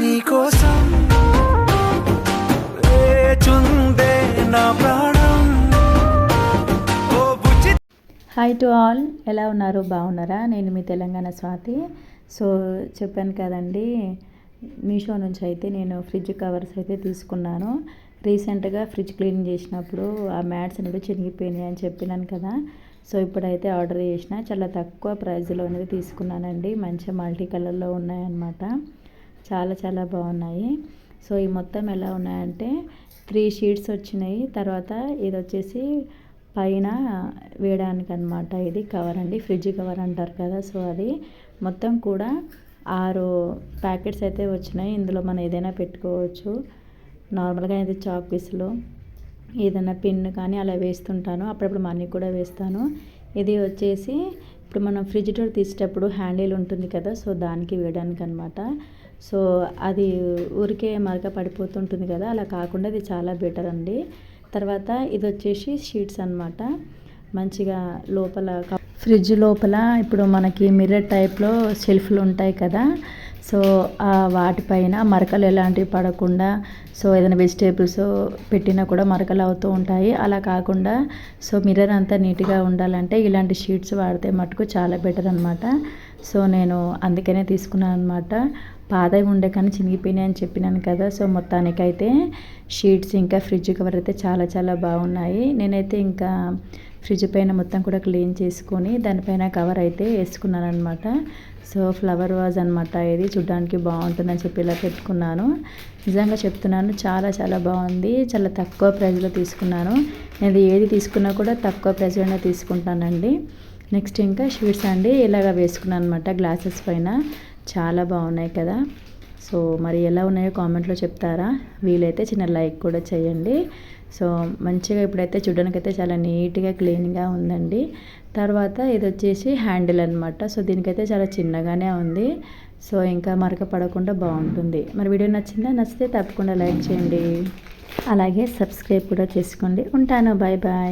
నీకోసం వేచుందే నా ప్రాణం. హాయ్ టు ఆల్ ఎలా ఉన్నారు? బాగున్నారా? నేను మీ తెలంగాణ స్వాతి. సో చెప్పాను కదండి మీషో నుంచి అయితే నేను ఫ్రిడ్జ్ కవర్స్ అయితే తీసుకున్నాను. రీసెంట్గా ఫ్రిడ్జ్ క్లీన్ చేసినప్పుడు ఆ మ్యాట్స్ అనేవి చినిగిపోయినాయి అని చెప్పినాను కదా. సో ఇప్పుడైతే ఆర్డర్ చేసిన. చాలా తక్కువ ప్రైస్లో అనేది తీసుకున్నానండి. మంచి మల్టీ కలర్లో ఉన్నాయన్నమాట. చాలా చాలా బాగున్నాయి. సో ఈ మొత్తం ఎలా ఉన్నాయంటే త్రీ షీట్స్ వచ్చినాయి. తర్వాత ఇది వచ్చేసి పైన వేయడానికి అనమాట ఇది కవర్ అండి. ఫ్రిడ్జ్ కవర్ అంటారు కదా. సో అది మొత్తం కూడా ఆరు ప్యాకెట్స్ అయితే వచ్చినాయి. ఇందులో మనం ఏదైనా పెట్టుకోవచ్చు. నార్మల్గా అయితే చాక్ పీస్లో ఏదైనా పిన్ కానీ అలా వేస్తుంటాను. అప్పుడప్పుడు మనీ కూడా వేస్తాను. ఇది వచ్చేసి ఇప్పుడు మనం ఫ్రిడ్జ్ డోర్ తీసేటప్పుడు హ్యాండిల్ ఉంటుంది కదా సో దానికి వేయడానికి అనమాట సో అది ఊరికే మరక పడిపోతుంటుంది కదా అలా కాకుండా ఇది చాలా బెటర్ అండి. తర్వాత ఇది వచ్చేసి షీట్స్ అనమాట మంచిగా లోపల ఫ్రిడ్జ్ లోపల ఇప్పుడు మనకి మిర్రర్ టైప్లో షెల్ఫ్లు ఉంటాయి కదా సో ఆ వాటిపైన మరకలు ఎలాంటివి పడకుండా సో ఏదైనా వెజిటేబుల్స్ పెట్టినా కూడా మరకలు అవుతూ ఉంటాయి. అలా కాకుండా సో మిర్రర్ అంతా నీట్గా ఉండాలంటే ఇలాంటి షీట్స్ వాడితే మటుకు చాలా బెటర్ అనమాట సో నేను అందుకనే తీసుకున్నాను అనమాట పాదవి ఉండే కానీ చినిగిపోయినాయి అని చెప్పినాను కదా సో మొత్తానికైతే షీట్స్ ఇంకా ఫ్రిడ్జ్ కవర్ అయితే చాలా చాలా బాగున్నాయి. నేనైతే ఇంకా ఫ్రిడ్జ్ పైన మొత్తం కూడా క్లీన్ చేసుకొని దానిపైన కవర్ అయితే వేసుకున్నాను అనమాట సో ఫ్లవర్ వాజ్ అనమాట ఇది చూడ్డానికి బాగుంటుందని చెప్పి ఇలా పెట్టుకున్నాను. నిజంగా చెప్తున్నాను చాలా చాలా బాగుంది. చాలా తక్కువ ప్రైస్లో తీసుకున్నాను. నేను ఏది తీసుకున్నా కూడా తక్కువ ప్రైస్లోనే తీసుకుంటానండి. నెక్స్ట్ ఇంకా షీట్స్ అండి ఇలాగ వేసుకున్నాను అనమాట గ్లాసెస్ పైన. చాలా బాగున్నాయి కదా. సో మరి ఎలా ఉన్నాయో కామెంట్లో చెప్తారా? వీలైతే చిన్న లైక్ కూడా చేయండి. సో మంచిగా ఇప్పుడైతే చూడడానికి అయితే చాలా నీట్గా క్లీన్గా ఉందండి. తర్వాత ఇది వచ్చేసి హ్యాండిల్ అనమాట సో దీనికైతే చాలా చిన్నగానే ఉంది. సో ఇంకా మరక పడకుండా బాగుంటుంది. మరి వీడియో నచ్చిందా? నచ్చితే తప్పకుండా లైక్ చేయండి. అలాగే సబ్స్క్రైబ్ కూడా చేసుకోండి. ఉంటాను. Bye bye